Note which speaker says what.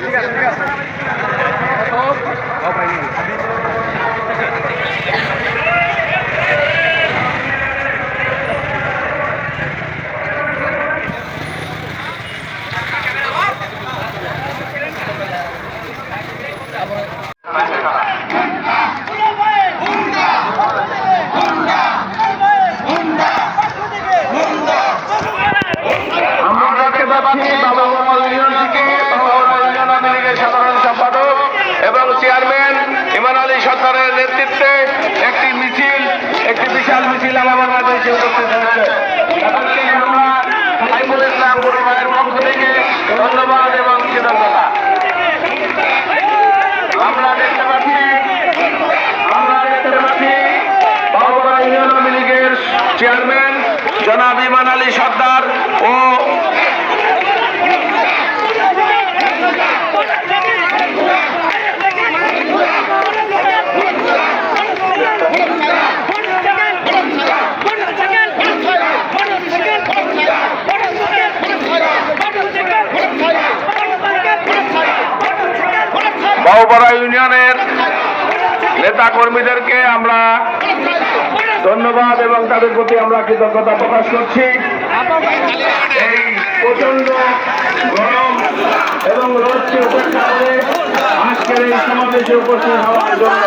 Speaker 1: ঠিক আছে ঠিক আছে জনাব ইমান আলী সর্দার ও বাবুপাড়া ইউনিয়নের নেতা কর্মীদেরকে আমরা ধন্যবাদ এবং তাদের প্রতি আমরা কৃতজ্ঞতা প্রকাশ করছি। এই প্রচণ্ড গরম এবং রোদকে উপেক্ষা করে আজকের এই সমাবেশে উপস্থিত হওয়ার জন্য